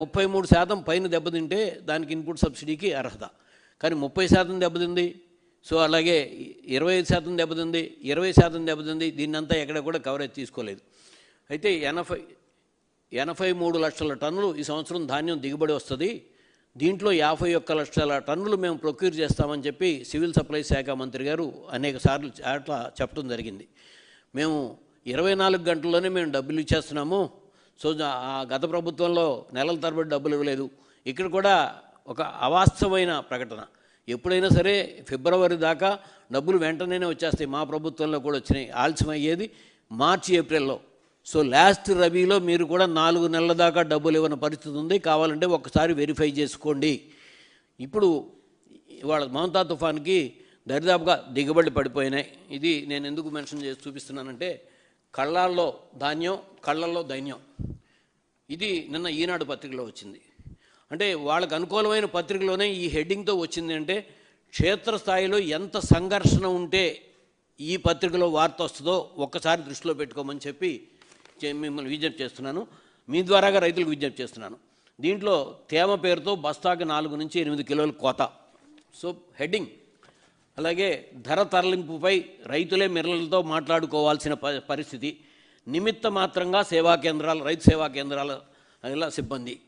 ముప్పై మూడు శాతం పైన దెబ్బతింటే దానికి ఇన్పుట్ సబ్సిడీకి అర్హత. కానీ ముప్పై శాతం దెబ్బతింది. సో అలాగే ఇరవై ఐదు శాతం దెబ్బతింది ఇరవై శాతం దెబ్బతింది దీన్నంతా ఎక్కడ కూడా కవరేజ్ తీసుకోలేదు. అయితే ఎనభై ఎనభై మూడు లక్షల టన్నులు ఈ సంవత్సరం ధాన్యం దిగుబడి వస్తుంది. దీంట్లో యాభై ఒక్క లక్షల టన్నులు మేము ప్రొక్యూర్ చేస్తామని చెప్పి సివిల్ సప్లై శాఖ మంత్రి గారు అనేక సార్లు అట్లా చెప్పడం జరిగింది. మేము ఇరవై నాలుగు గంటల్లోనే మేము డబ్బులు ఇచ్చేస్తున్నాము. సో ఆ గత ప్రభుత్వంలో నెలల తరబడి డబ్బులు ఇవ్వలేదు. ఇక్కడ కూడా ఒక అవాస్తవమైన ప్రకటన. ఎప్పుడైనా సరే ఫిబ్రవరి దాకా డబ్బులు వెంటనే వచ్చేస్తాయి. మా ప్రభుత్వంలో కూడా వచ్చినాయి. ఆలస్యం అయ్యేది మార్చి ఏప్రిల్లో. సో లాస్ట్ రబీలో మీరు కూడా నాలుగు నెలల దాకా డబ్బులు ఇవ్వని పరిస్థితి ఉంది. కావాలంటే ఒకసారి వెరిఫై చేసుకోండి. ఇప్పుడు ఇవాళ మమతా తుఫాన్కి దరిదాపుగా దిగుబడి పడిపోయినాయి. ఇది నేను ఎందుకు మెన్షన్ చేసి చూపిస్తున్నానంటే కళ్ళల్లో ధాన్యం కళ్ళల్లో దైన్యం. ఇది నిన్న ఈనాడు పత్రికలో వచ్చింది. అంటే వాళ్ళకు అనుకూలమైన పత్రికలోనే ఈ హెడ్డింగ్తో వచ్చింది అంటే క్షేత్రస్థాయిలో ఎంత సంఘర్షణ ఉంటే ఈ పత్రికలో వార్త వస్తుందో ఒక్కసారి దృష్టిలో పెట్టుకోమని చెప్పి మిమ్మల్ని విజ్ఞప్తి చేస్తున్నాను. మీ ద్వారాగా రైతులకు విజ్ఞప్తి చేస్తున్నాను. దీంట్లో తేమ పేరుతో బస్తాకి నాలుగు నుంచి ఎనిమిది కిలోల కోత. So heading. అలాగే ధర తరలింపుపై రైతులే మిర్రలతో మాట్లాడుకోవాల్సిన ప- పరిస్థితి. నిమిత్త మాత్రంగా సేవా కేంద్రాలు రైతు సేవా కేంద్రాల ఇలా సిబ్బంది.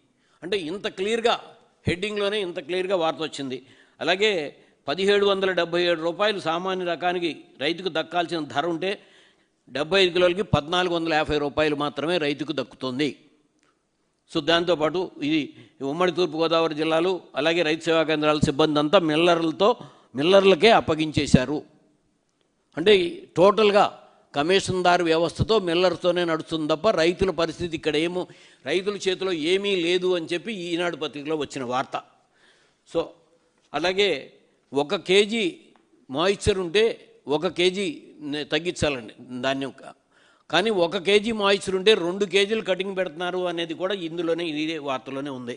అంటే ఇంత క్లియర్గా హెడ్డింగ్లోనే ఇంత క్లియర్గా వార్త వచ్చింది. అలాగే పదిహేడు వందల డెబ్బై ఏడు రూపాయలు సామాన్య రకానికి రైతుకు దక్కాల్సిన ధర ఉంటే డెబ్బై ఐదు కిలోలకి పద్నాలుగు వందల యాభై రూపాయలు మాత్రమే రైతుకు దక్కుతుంది. సో దాంతోపాటు ఇది ఉమ్మడి తూర్పుగోదావరి జిల్లాలు అలాగే రైతు సేవా కేంద్రాల సిబ్బంది అంతా మిల్లర్లతో మిల్లర్లకే అప్పగించేశారు. అంటే టోటల్గా కమిషన్దారు వ్యవస్థతో మిల్లర్తోనే నడుస్తుంది తప్ప రైతుల పరిస్థితి ఇక్కడ ఏమో రైతుల చేతిలో ఏమీ లేదు అని చెప్పి ఈనాడు పత్రికలో వచ్చిన వార్త. సో అలాగే ఒక కేజీ మాయిశ్చర్ ఉంటే ఒక కేజీ తగ్గించాలండి ధాన్యం. కానీ ఒక కేజీ మాయిశ్చర్ ఉంటే రెండు కేజీలు కటింగ్ పెడుతున్నారు అనేది కూడా ఇందులోనే ఇదే వార్తలోనే ఉంది.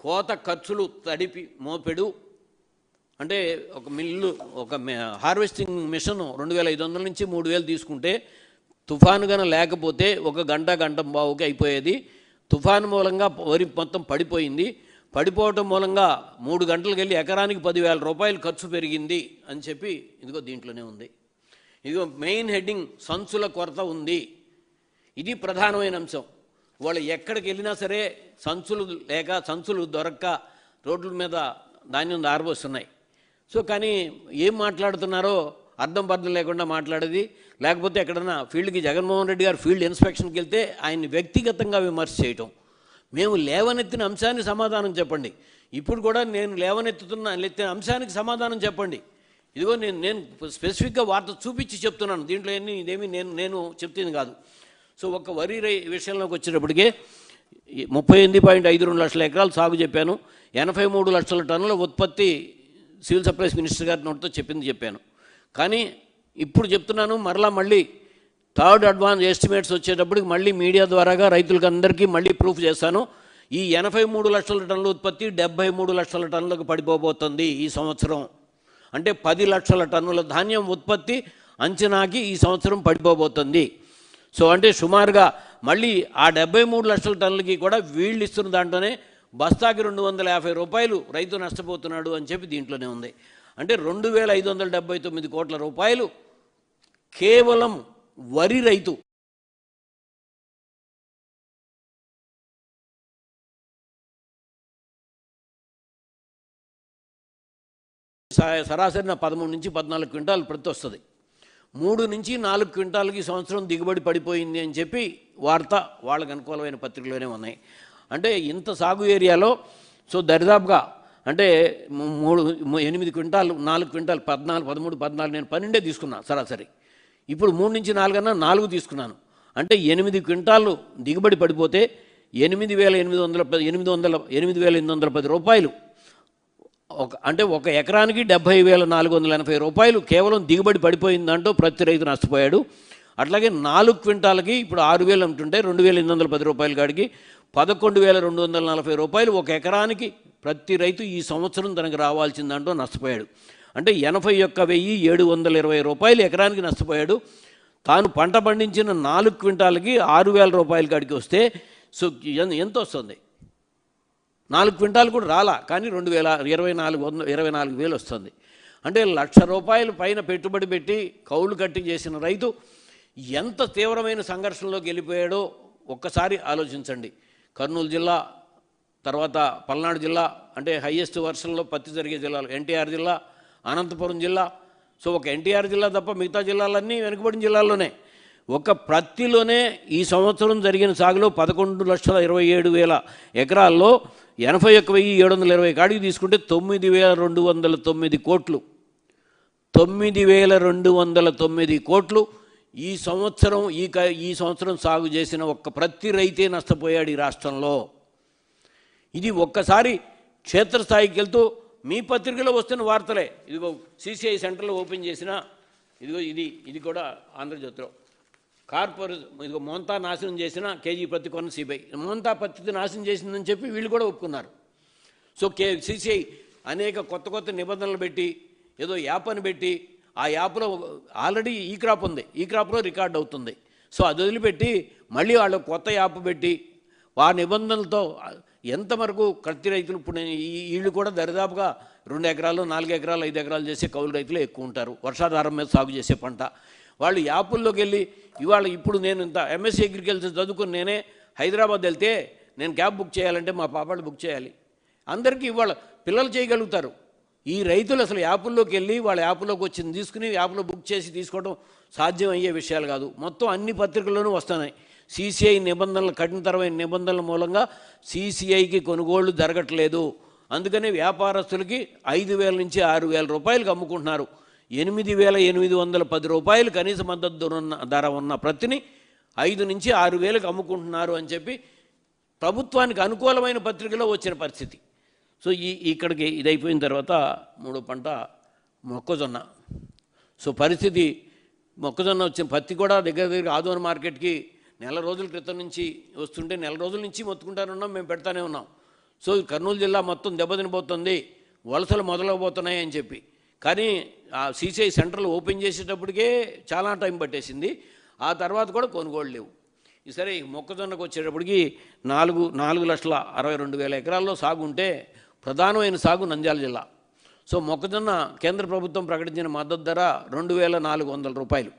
కోత ఖర్చులు తడిపి మోపెడు. అంటే ఒక మిల్లు ఒక మె- హార్వెస్టింగ్ మిషన్ రెండు వేల ఐదు వందల నుంచి మూడు వేలు తీసుకుంటే తుఫాను గన లేకపోతే ఒక గంట గంట బావుకి అయిపోయేది. తుఫాను మూలంగా వరి మొత్తం పడిపోయింది. పడిపోవటం మూలంగా మూడు గంటలకు వెళ్ళి ఎకరానికి పదివేల రూపాయలు ఖర్చు పెరిగింది అని చెప్పి ఇదిగో దీంట్లోనే ఉంది. ఇదిగో మెయిన్ హెడ్డింగ్ సంచుల కొరత ఉంది. ఇది ప్రధానమైన అంశం. వాళ్ళు ఎక్కడికి వెళ్ళినా సరే సంచులు లేక సంచులు దొరక్క రోడ్ల మీద ధాన్యం దారిపోస్తున్నాయి సో కానీ ఏం మాట్లాడుతున్నారో అర్థం పర్థం లేకుండా మాట్లాడేది. లేకపోతే ఎక్కడన్నా ఫీల్డ్కి జగన్మోహన్ రెడ్డి గారు ఫీల్డ్ ఇన్స్పెక్షన్కి వెళ్తే ఆయన్ని వ్యక్తిగతంగా విమర్శ చేయటం. మేము లేవనెత్తిన అంశానికి సమాధానం చెప్పండి. ఇప్పుడు కూడా నేను లేవనెత్తుతున్న ఎత్తిన అంశానికి సమాధానం చెప్పండి. ఇదిగో నేను నేను స్పెసిఫిక్గా వార్త చూపించి చెప్తున్నాను. దీంట్లో ఎన్ని ఇదేమి నేను నేను చెప్తుంది కాదు. సో ఒక వరి రై విషయంలోకి వచ్చేటప్పటికే ముప్పై ఎనిమిది పాయింట్ ఐదు రెండు లక్షల ఎకరాలు సాగు చెప్పాను. ఎనభై మూడు లక్షల టన్నుల ఉత్పత్తి సివిల్ సప్లైస్ మినిస్టర్ గారి నోటితో చెప్పింది చెప్పాను. కానీ ఇప్పుడు చెప్తున్నాను మరలా మళ్ళీ థర్డ్ అడ్వాన్స్ ఎస్టిమేట్స్ వచ్చేటప్పటికి మళ్ళీ మీడియా ద్వారాగా రైతులకు అందరికీ మళ్ళీ ప్రూఫ్ చేశాను ఈ ఎనభై మూడు లక్షల టన్నుల ఉత్పత్తి డెబ్బై మూడు లక్షల టన్నులకు పడిపోబోతుంది ఈ సంవత్సరం. అంటే పది లక్షల టన్నుల ధాన్యం ఉత్పత్తి అంచనాకి ఈ సంవత్సరం పడిపోబోతుంది. సో అంటే సుమారుగా మళ్ళీ ఆ డెబ్బై మూడు లక్షల టన్నులకి కూడా వీళ్ళు ఇస్తున్న దాంట్లోనే బస్తాకి రెండు వందల యాభై రూపాయలు రైతు నష్టపోతున్నాడు అని చెప్పి దీంట్లోనే ఉంది. అంటే రెండు వేల ఐదు వందల డెబ్బై తొమ్మిది కోట్ల రూపాయలు కేవలం వరి రైతు. స- సరాసరిన పదమూడు నుంచి పద్నాలుగు క్వింటాలు ప్రతి వస్తుంది. మూడు నుంచి నాలుగు క్వింటాలకి సంవత్సరం దిగుబడి పడిపోయింది అని చెప్పి వార్త వాళ్ళకు అనుకూలమైన పత్రికలోనే ఉన్నాయి. అంటే ఇంత సాగు ఏరియాలో సో దరిదాపుగా అంటే మూడు ఎనిమిది క్వింటాలు నాలుగు క్వింటాలు పద్నాలుగు పదమూడు పద్నాలుగు నేను పన్నెండే తీసుకున్నాను సరాసరి. ఇప్పుడు మూడు నుంచి నాలుగన్నా నాలుగు తీసుకున్నాను. అంటే ఎనిమిది క్వింటాలు దిగుబడి పడిపోతే ఎనిమిది వేల ఎనిమిది వందల పది ఎనిమిది వందల ఎనిమిది వేల ఎనిమిది వందల పది రూపాయలు. ఒక అంటే ఒక ఎకరానికి డెబ్బై వేల నాలుగు వందల ఎనభై రూపాయలు కేవలం దిగుబడి పడిపోయిందంటూ ప్రతి రైతు నష్టపోయాడు. అట్లాగే నాలుగు క్వింటాలకి ఇప్పుడు ఆరు వేలు అంటుంటే రెండు వేల ఎనిమిది వందల పది రూపాయల కాడికి పదకొండు వేల రెండు వందల నలభై రూపాయలు ఒక ఎకరానికి ప్రతి రైతు ఈ సంవత్సరం తనకు రావాల్సిందంటూ నష్టపోయాడు. అంటే ఎనభై ఒక్క వెయ్యి ఏడు వందల ఇరవై రూపాయలు ఎకరానికి నష్టపోయాడు. తాను పంట పండించిన నాలుగు క్వింటాలకి ఆరు వేల రూపాయల కాడికి వస్తే సో ఎంత వస్తుంది? నాలుగు క్వింటాలు కూడా రాలా కానీ రెండు వేల ఇరవై నాలుగు వంద ఇరవై నాలుగు వేలు వస్తుంది. అంటే లక్ష రూపాయలు పైన పెట్టుబడి పెట్టి కౌలు కట్టి చేసిన రైతు ఎంత తీవ్రమైన సంఘర్షణలోకి వెళ్ళిపోయాడో ఒక్కసారి ఆలోచించండి. కర్నూలు జిల్లా తర్వాత పల్నాడు జిల్లా అంటే హయ్యెస్ట్ వర్షంలో పత్తి జరిగే జిల్లాలు ఎన్టీఆర్ జిల్లా అనంతపురం జిల్లా. సో ఒక ఎన్టీఆర్ జిల్లా తప్ప మిగతా జిల్లాలన్నీ వెనుకబడిన జిల్లాల్లోనే. ఒక ప్రత్తిలోనే ఈ సంవత్సరం జరిగిన సాగులో పదకొండు లక్షల ఇరవై ఏడు వేల ఎకరాల్లో ఎనభై ఒక్క వెయ్యి ఏడు వందల ఇరవై కాడికి తీసుకుంటే తొమ్మిది వేల రెండు వందల తొమ్మిది కోట్లు. తొమ్మిది వేల రెండు వందల తొమ్మిది కోట్లు. ఈ సంవత్సరం ఈ క ఈ సంవత్సరం సాగు చేసిన ఒక్క ప్రతి రైతే నష్టపోయాడు ఈ రాష్ట్రంలో. ఇది ఒక్కసారి క్షేత్రస్థాయికి వెళ్తూ మీ పత్రికలో వస్తున్న వార్తలే. ఇదిగో సిసిఐ సెంటర్లో ఓపెన్ చేసిన ఇదిగో ఇది ఇది కూడా ఆంధ్రజ్యోతిలో. కార్పొరేట్ ఇదిగో మోంతా నాశనం చేసిన కేజీ పత్తి కొన్న సిబిఐ. మోంతా పత్తి నాశనం చేసిందని చెప్పి వీళ్ళు కూడా ఒప్పుకున్నారు. సో కే సిసిఐ అనేక కొత్త కొత్త నిబంధనలు పెట్టి ఏదో యాప్ అని పెట్టి ఆ యాప్లో ఆల్రెడీ ఈ క్రాప్ ఉంది ఈ క్రాప్లో రికార్డ్ అవుతుంది. సో అది వదిలిపెట్టి మళ్ళీ వాళ్ళు కొత్త యాప్ పెట్టి ఆ నిబంధనలతో ఎంతవరకు కత్తి రైతులు ఇప్పుడు నేను వీళ్ళు కూడా దరిదాపుగా రెండు ఎకరాలు నాలుగు ఎకరాలు ఐదు ఎకరాలు చేసే కౌలు రైతులు ఎక్కువ ఉంటారు. వర్షాధారం మీద సాగు చేసే పంట. వాళ్ళు యాపుల్లోకి వెళ్ళి ఇవాళ ఇప్పుడు నేను ఇంత ఎంఎస్సీ అగ్రికల్చర్ చదువుకుని నేనే హైదరాబాద్ వెళ్తే నేను క్యాబ్ బుక్ చేయాలంటే మా పాపాలు బుక్ చేయాలి. అందరికీ ఇవాళ పిల్లలు చేయగలుగుతారు. ఈ రైతులు అసలు యాపుల్లోకి వెళ్ళి వాళ్ళ యాప్లోకి వచ్చింది తీసుకుని యాప్లో బుక్ చేసి తీసుకోవడం సాధ్యం అయ్యే విషయాలు కాదు. మొత్తం అన్ని పత్రికల్లోనూ వస్తున్నాయి. సీసీఐ నిబంధనలు కఠినతరమైన నిబంధనల మూలంగా సీసీఐకి కొనుగోళ్ళు జరగట్లేదు. అందుకనే వ్యాపారస్తులకి ఐదు వేల నుంచి ఆరు వేల రూపాయలకు అమ్ముకుంటున్నారు. ఎనిమిది వేల ఎనిమిది వందల పది రూపాయలు కనీస మద్దతు ధర ఉన్న ధర ఉన్న ప్రతిని ఐదు నుంచి ఆరు వేలకు అమ్ముకుంటున్నారు అని చెప్పి ప్రభుత్వానికి అనుకూలమైన పత్రికలో వచ్చిన పరిస్థితి. సో ఈ ఇక్కడికి ఇది అయిపోయిన తర్వాత మూడో పంట మొక్కజొన్న. సో పరిస్థితి మొక్కజొన్న వచ్చిన పత్తి కూడా దగ్గర దగ్గర ఆదోన్ మార్కెట్కి నెల రోజుల క్రితం నుంచి వస్తుంటే నెల రోజుల నుంచి మొత్తుకుంటానే ఉన్నాం మేము పెడతానే ఉన్నాం. సో కర్నూలు జిల్లా మొత్తం దెబ్బతినిపోతుంది వలసలు మొదలవబోతున్నాయి అని చెప్పి. కానీ ఆ సీసీఐ సెంటర్లు ఓపెన్ చేసేటప్పటికే చాలా టైం పట్టేసింది ఆ తర్వాత కూడా కొనుగోలు లేవు. సరే మొక్కజొన్నకు వచ్చేటప్పటికి నాలుగు నాలుగు లక్షల అరవై రెండు వేల ఎకరాల్లో సాగు ఉంటే ప్రధానమైన సాగు నంద్యాల జిల్లా. సో మొక్కజొన్న కేంద్ర ప్రభుత్వం ప్రకటించిన మద్దతు ధర రెండు వేల నాలుగు వందల రూపాయలు.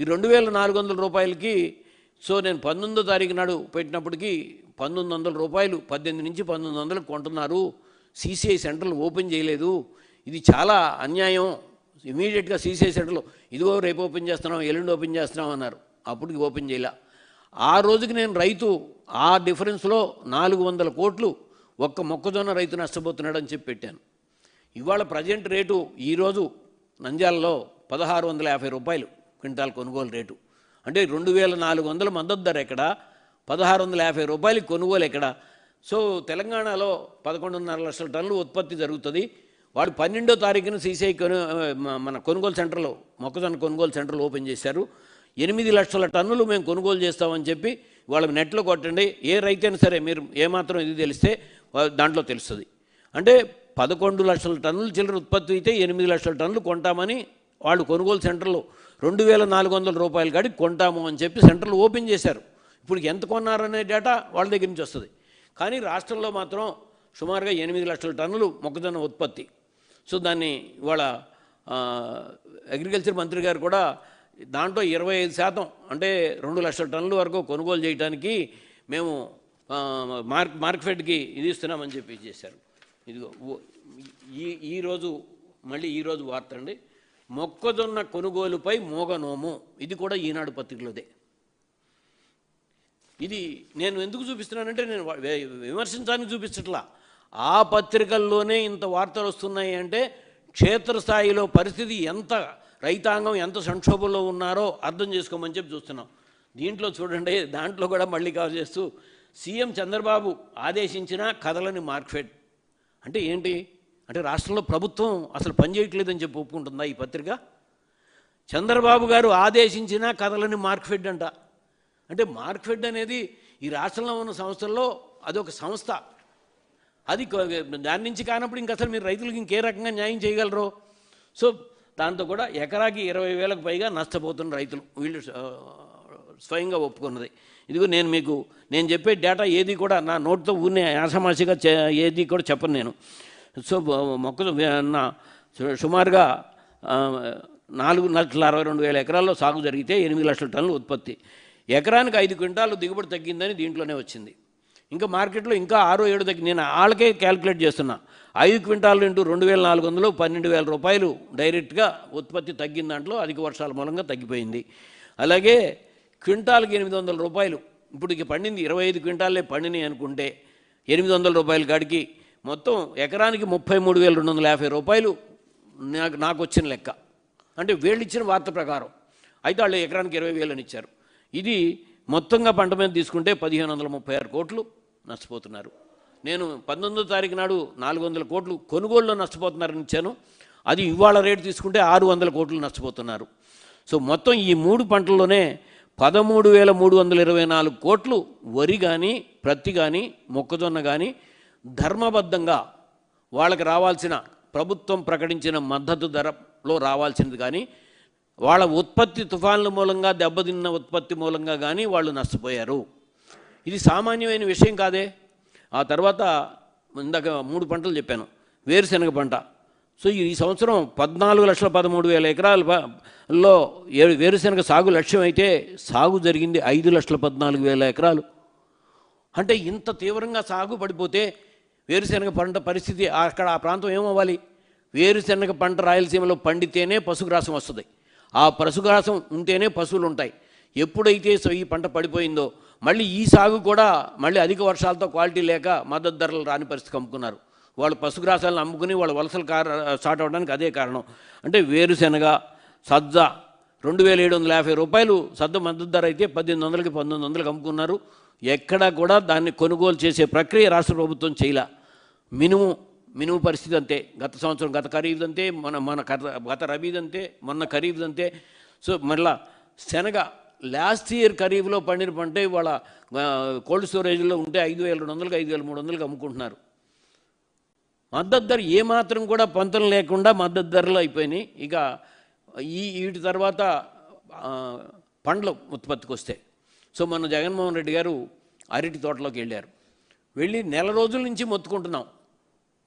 ఈ రెండు వేల నాలుగు వందల రూపాయలకి సో నేను పంతొమ్మిదో తారీఖు నాడు పెట్టినప్పటికీ పంతొమ్మిది వందల రూపాయలు పద్దెనిమిది నుంచి పంతొమ్మిది వందలకు కొంటున్నారు. సీసీఐ సెంటర్లు ఓపెన్ చేయలేదు. ఇది చాలా అన్యాయం. ఇమీడియట్గా సీసీఐ సెంటర్లు ఇదిగో రేపు ఓపెన్ చేస్తున్నాం ఎల్లుండి ఓపెన్ చేస్తున్నాం అన్నారు. అప్పటికి ఓపెన్ చేయలే. ఆ రోజుకి నేను రైతు ఆ డిఫరెన్స్లో నాలుగు వందల కోట్లు ఒక్క మొక్కజొన్న రైతు నష్టపోతున్నాడని చెప్పి పెట్టాను. ఇవాళ ప్రజెంట్ రేటు ఈరోజు నంద్యాలలో పదహారు వందల యాభై రూపాయలు క్వింటాల్ కొనుగోలు రేటు. అంటే రెండు వేల నాలుగు వందల మద్దతు ధర ఎక్కడ? పదహారు వందల యాభై రూపాయలు కొనుగోలు ఎక్కడ? సో తెలంగాణలో పదకొండున్నర లక్షల టన్నులు ఉత్పత్తి జరుగుతుంది. వాడు పన్నెండో తారీఖున సీసీఐ కొను మన కొనుగోలు సెంటర్లో మొక్కజొన్న కొనుగోలు సెంటర్లు ఓపెన్ చేశారు. ఎనిమిది లక్షల టన్నులు మేము కొనుగోలు చేస్తామని చెప్పి వాళ్ళ నెట్లో కొట్టండి. ఏ రైతైనా సరే మీరు ఏమాత్రం ఇది తెలిస్తే దాంట్లో తెలుస్తుంది. అంటే పదకొండు లక్షల టన్నులు చిల్లర ఉత్పత్తి అయితే ఎనిమిది లక్షల టన్నులు కొంటామని వాళ్ళు కొనుగోలు సెంటర్లో రెండు వేల నాలుగు వందల రూపాయలు కాడికి కొంటాము అని చెప్పి సెంటర్లు ఓపెన్ చేశారు. ఇప్పుడు ఎంత కొన్నారనే డేటా వాళ్ళ దగ్గర నుంచి వస్తుంది. కానీ రాష్ట్రంలో మాత్రం సుమారుగా ఎనిమిది లక్షల టన్నులు మొక్కజొన్న ఉత్పత్తి. సో దాన్ని ఇవాళ అగ్రికల్చర్ మంత్రి గారు కూడా దాంట్లో ఇరవై ఐదు శాతం అంటే రెండు లక్షల టన్నుల వరకు కొనుగోలు చేయడానికి మేము మార్క్ మార్కెట్కి ఇది ఇస్తున్నామని చెప్పి చేశారు. ఇదిగో ఈ ఈరోజు మళ్ళీ ఈరోజు వార్త అండి మొక్కజొన్న కొనుగోలుపై మోగనోము. ఇది కూడా ఈనాడు పత్రికలోదే. ఇది నేను ఎందుకు చూపిస్తున్నానంటే నేను విమర్శించడానికి చూపించట్లా. ఆ పత్రికల్లోనే ఇంత వార్తలు వస్తున్నాయి అంటే క్షేత్రస్థాయిలో పరిస్థితి ఎంత రైతాంగం ఎంత సంక్షోభంలో ఉన్నారో అర్థం చేసుకోమని చెప్పి చూస్తున్నాం. దీంట్లో చూడండి దాంట్లో కూడా మళ్ళీ కవర్ చేస్తూ సీఎం చంద్రబాబు ఆదేశించిన కథలని మార్క్ఫెడ్. అంటే ఏంటి? అంటే రాష్ట్రంలో ప్రభుత్వం అసలు పనిచేయట్లేదని చెప్పి ఒప్పుకుంటుందా ఈ పత్రిక? చంద్రబాబు గారు ఆదేశించిన కథలని మార్క్ఫెడ్ అంట. అంటే మార్క్ఫెడ్ అనేది ఈ రాష్ట్రంలో ఉన్న సంస్థల్లో అదొక సంస్థ. అది దాని నుంచి కానప్పుడు ఇంక అసలు మీరు రైతులకు ఇంకే రకంగా న్యాయం చేయగలరు? సో దాంతో కూడా ఎకరాకి ఇరవై వేలకు పైగా నష్టపోతున్న రైతులు. వీళ్ళు స్వయంగా ఒప్పుకున్నది. ఇదిగో నేను మీకు నేను చెప్పే డేటా ఏది కూడా నా నోట్తో ఊరినే ఆసమాసిగా చే ఏది కూడా చెప్పను నేను. సో మొక్క నా సుమారుగా నాలుగు లక్షల అరవై రెండు వేల ఎకరాల్లో సాగు జరిగితే ఎనిమిది లక్షల టన్నుల ఉత్పత్తి. ఎకరానికి ఐదు క్వింటాలు దిగుబడి తగ్గిందని దీంట్లోనే వచ్చింది. ఇంకా మార్కెట్లో ఇంకా ఆరో ఏడు తగ్గి నేను వాళ్ళకే క్యాలిక్యులేట్ చేస్తున్నా. ఐదు క్వింటాలు ఇంటూ రెండు వేల నాలుగు వందలు పన్నెండు వేల రూపాయలు డైరెక్ట్గా ఉత్పత్తి తగ్గిన దాంట్లో అధిక వర్షాల మూలంగా తగ్గిపోయింది. అలాగే క్వింటాల్కి ఎనిమిది వందల రూపాయలు. ఇప్పుడు ఇక పండింది ఇరవై ఐదు క్వింటాలే పండినాయి అనుకుంటే ఎనిమిది వందల రూపాయల కాడికి మొత్తం ఎకరానికి ముప్పై మూడు వేల రెండు వందల యాభై రూపాయలు నాకు నాకు వచ్చిన లెక్క. అంటే వీళ్ళు ఇచ్చిన వార్త ప్రకారం. అయితే వాళ్ళు ఎకరానికి ఇరవై వేలని ఇచ్చారు. ఇది మొత్తంగా పంట మీద తీసుకుంటే పదిహేను వందల ముప్పై ఆరు కోట్లు నష్టపోతున్నారు. నేను పంతొమ్మిదో తారీఖు నాడు నాలుగు వందల కోట్లు కొనుగోలులో నష్టపోతున్నారని ఇచ్చాను. అది ఇవాళ రేటు తీసుకుంటే ఆరు వందల కోట్లు నష్టపోతున్నారు. సో మొత్తం ఈ మూడు పంటల్లోనే పదమూడు వేల మూడు వందల ఇరవై నాలుగు కోట్లు వరి కానీ ప్రత్తి కానీ మొక్కజొన్న కానీ ధర్మబద్ధంగా వాళ్ళకి రావాల్సిన ప్రభుత్వం ప్రకటించిన మద్దతు ధరలో రావాల్సింది కానీ వాళ్ళ ఉత్పత్తి తుఫాన్ల మూలంగా దెబ్బతిన్న ఉత్పత్తి మూలంగా కానీ వాళ్ళు నష్టపోయారు. ఇది సామాన్యమైన విషయం కాదే. ఆ తర్వాత ఇందాక మూడు పంటలు చెప్పాను. వేరుశనగ పంట. సో ఈ సంవత్సరం పద్నాలుగు లక్షల పదమూడు వేల ఎకరాలలో లో ఏ- వేరుశనగ సాగు లక్ష్యం అయితే సాగు జరిగింది ఐదు లక్షల పద్నాలుగు వేల ఎకరాలు. అంటే ఇంత తీవ్రంగా సాగు పడిపోతే వేరుశనగ పంట పరిస్థితి అక్కడ ఆ ప్రాంతం ఏమవ్వాలి? వేరుశనగ పంట రాయలసీమలో పండితేనే పశుగ్రాసం వస్తుంది. ఆ పశుగ్రాసం ఉంటేనే పశువులు ఉంటాయి. ఎప్పుడైతే సో ఈ పంట పడిపోయిందో మళ్ళీ ఈ సాగు కూడా మళ్ళీ అధిక వర్షాలతో క్వాలిటీ లేక మద్దతు ధరలు రాని పరిస్థితి కమ్ముకున్నారు. వాళ్ళు పశుగ్రాసాలను అమ్ముకుని వాళ్ళ వలసలు కార స్టార్ట్ అవ్వడానికి అదే కారణం. అంటే వేరుశనగ సజ్జ రెండు వేల ఏడు వందల యాభై రూపాయలు సద్ద మద్దతు ధర అయితే పద్దెనిమిది వందలకి పంతొమ్మిది వందలకి అమ్ముకున్నారు. ఎక్కడా కూడా దాన్ని కొనుగోలు చేసే ప్రక్రియ రాష్ట్ర ప్రభుత్వం చేయలే. మినుము మినుము పరిస్థితి అంతే. గత సంవత్సరం గత ఖరీదంతే మన మన గత రబీదంతే మొన్న ఖరీఫ్ అంతే. సో మళ్ళా శనగ లాస్ట్ ఇయర్ ఖరీఫ్లో పండిన పంట ఇవాళ కోల్డ్ స్టోరేజ్లో ఉంటే ఐదు వేల రెండు వందలకి ఐదు వేల మూడు వందలకి అమ్ముకుంటున్నారు. మద్దతు ధర ఏమాత్రం కూడా పంతం లేకుండా మద్దతు ధరలు అయిపోయినాయి. ఇక ఈ వీటి తర్వాత పండ్లు పండ్ల ఉత్పత్తికి వస్తే. సో మొన్న జగన్మోహన్ రెడ్డి గారు అరటి తోటలోకి వెళ్ళారు. వెళ్ళి నెల రోజుల నుంచి మొత్తుకుంటున్నాం.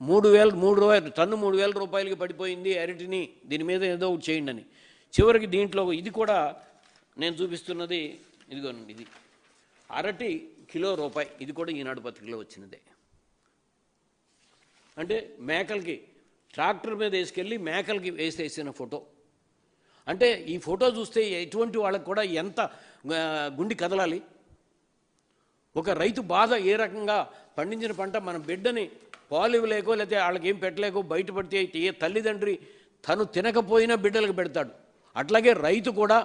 మూడు వేల మూడు రూపాయలు టన్ను మూడు వేల రూపాయలకి పడిపోయింది అరటిని దీని మీద ఏదో ఒకటి చేయండి అని. చివరికి దీంట్లో ఇది కూడా నేను చూపిస్తున్నది ఇదిగోనండి ఇది. అరటి కిలో రూపాయి ఇది కూడా ఈనాడు పత్రికలో వచ్చినదే. అంటే మేకలకి ట్రాక్టర్ మీద వేసుకెళ్ళి మేకలకి వేసేసిన ఫోటో. అంటే ఈ ఫోటో చూస్తే ఎటువంటి వాళ్ళకి కూడా ఎంత గుండి కదలాలి. ఒక రైతు బాధ ఏ రకంగా పండించిన పంట మన బిడ్డని పాలు ఇవ్వలేకో లేకపోతే వాళ్ళకి ఏం పెట్టలేకో బయటపడితే ఏ తల్లిదండ్రి తను తినకపోయినా బిడ్డలకు పెడతాడు. అట్లాగే రైతు కూడా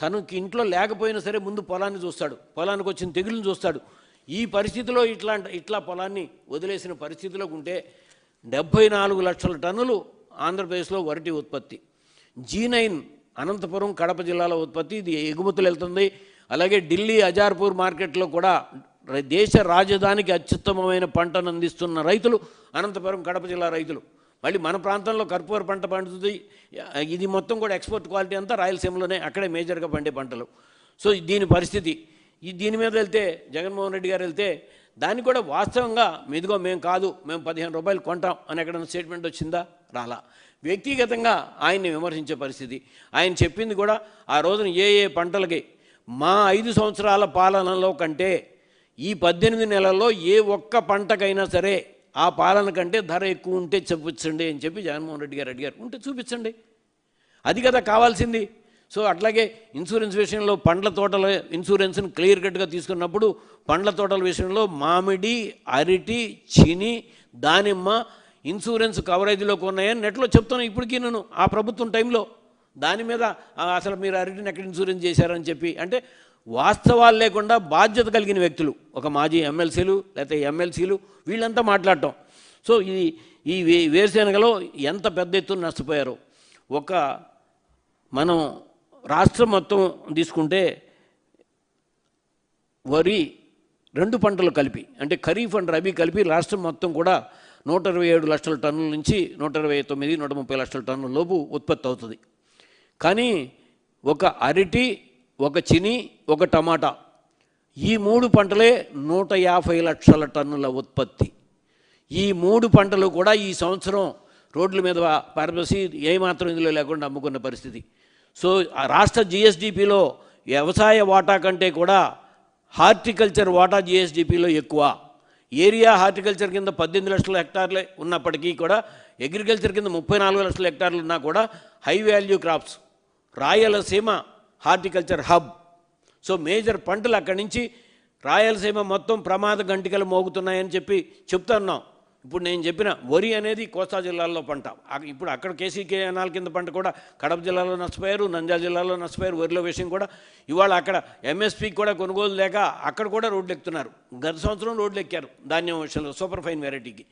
తనకి ఇంట్లో లేకపోయినా సరే ముందు పొలాన్ని చూస్తాడు. పొలానికి వచ్చిన తెగులను చూస్తాడు. ఈ పరిస్థితిలో ఇట్లా ఇట్లా పొలాన్ని వదిలేసిన పరిస్థితిలోకి ఉంటే డెబ్భై నాలుగు లక్షల టన్నులు ఆంధ్రప్రదేశ్లో వరటి ఉత్పత్తి. జీ నైన్ అనంతపురం కడప జిల్లాలో ఉత్పత్తి. ఇది ఎగుమతులు వెళ్తుంది. అలాగే ఢిల్లీ అజార్పూర్ మార్కెట్లో కూడా దేశ రాజధానికి అత్యుత్తమమైన పంటను అందిస్తున్న రైతులు అనంతపురం కడప జిల్లా రైతులు. మళ్ళీ మన ప్రాంతంలో కర్పూర పంట పండుతుంది. ఇది మొత్తం కూడా ఎక్స్పోర్ట్ క్వాలిటీ అంతా రాయలసీమలోనే అక్కడే మేజర్గా పండే పంటలు. సో దీని పరిస్థితి. ఈ దీని మీద వెళ్తే జగన్మోహన్ రెడ్డి గారు వెళ్తే దాన్ని కూడా వాస్తవంగా మీదుగో మేము కాదు మేము పదిహేను రూపాయలు కొంటాం అని ఎక్కడైనా స్టేట్మెంట్ వచ్చిందా? రాలా. వ్యక్తిగతంగా ఆయన్ని విమర్శించే పరిస్థితి. ఆయన చెప్పింది కూడా ఆ రోజున ఏ ఏ పంటలకి మా ఐదు సంవత్సరాల పాలనలో కంటే ఈ పద్దెనిమిది నెలల్లో ఏ ఒక్క పంటకైనా సరే ఆ పాలన కంటే ధర ఎక్కువ ఉంటే చూపించండి అని చెప్పి జగన్మోహన్ రెడ్డి గారు అడిగారు. ఉంటే చూపించండి. అది కదా కావాల్సింది. సో అట్లాగే ఇన్సూరెన్స్ విషయంలో పండ్ల తోటల ఇన్సూరెన్స్ని క్లియర్ కట్గా తీసుకున్నప్పుడు పండ్ల తోటల విషయంలో మామిడి అరటి చిని దానిమ్మ ఇన్సూరెన్స్ కవరేజ్లోకి ఉన్నాయని నెట్లో చెప్తాను ఇప్పటికీ నేను ఆ ప్రభుత్వం టైంలో. దాని మీద ఆ, అసలు మీరు అరటిని ఎక్కడ ఇన్సూరెన్స్ చేశారని చెప్పి అంటే వాస్తవాలు లేకుండా బాధ్యత కలిగిన వ్యక్తులు ఒక మాజీ ఎమ్మెల్సీలు లేకపోతే ఎమ్మెల్సీలు వీళ్ళంతా మాట్లాడటం. సో ఇది ఈ వే- వేరుశెనగలో ఎంత పెద్ద ఎత్తున నష్టపోయారు. ఒక మనం రాష్ట్రం మొత్తం తీసుకుంటే వరి రెండు పంటలు కలిపి అంటే ఖరీఫ్ అండ్ రబీ కలిపి రాష్ట్రం మొత్తం కూడా నూట ఇరవై ఏడు లక్షల టన్నుల నుంచి నూట ఇరవై తొమ్మిది నూట ముప్పై లక్షల టన్నుల లోపు ఉత్పత్తి అవుతుంది. కానీ ఒక అరటి ఒక చిని ఒక టమాటా ఈ మూడు పంటలే నూట యాభై లక్షల టన్నుల ఉత్పత్తి. ఈ మూడు పంటలు కూడా ఈ సంవత్సరం రోడ్ల మీద పారబసి ఏమాత్రం ఇందులో లేకుండా అమ్ముకున్న పరిస్థితి. సో రాష్ట్ర జిఎస్డిపిలో వ్యవసాయ వాటా కంటే కూడా హార్టికల్చర్ వాటా జిఎస్డిపిలో ఎక్కువ. ఏరియా హార్టికల్చర్ కింద పద్దెనిమిది లక్షల హెక్టార్లే ఉన్నప్పటికీ కూడా అగ్రికల్చర్ కింద ముప్పై నాలుగు లక్షల హెక్టార్లు ఉన్నా కూడా high value crops Rayalaseema horticulture hub. So major పంటలు అక్కడి నుంచి రాయలసీమ మొత్తం ప్రమాద గంటికలు మోగుతున్నాయని చెప్పి చెప్తున్నాం ఇప్పుడు నేను చెప్పిన వరి అనేది కోస్తా జిల్లాల్లో పంట. ఇప్పుడు అక్కడ కేసీకే అనాల కింద పంట కూడా కడప జిల్లాలో నష్టపోయారు నంద్యాల జిల్లాలో నష్టపోయారు వరిలో విషయం కూడా. ఇవాళ అక్కడ ఎంఎస్పీ కూడా కొనుగోలు లేక అక్కడ కూడా రోడ్లు ఎక్కుతున్నారు గత సంవత్సరం రోడ్లు ఎక్కారు ధాన్యం విషయంలో సూపర్ ఫైన్ వెరైటీకి.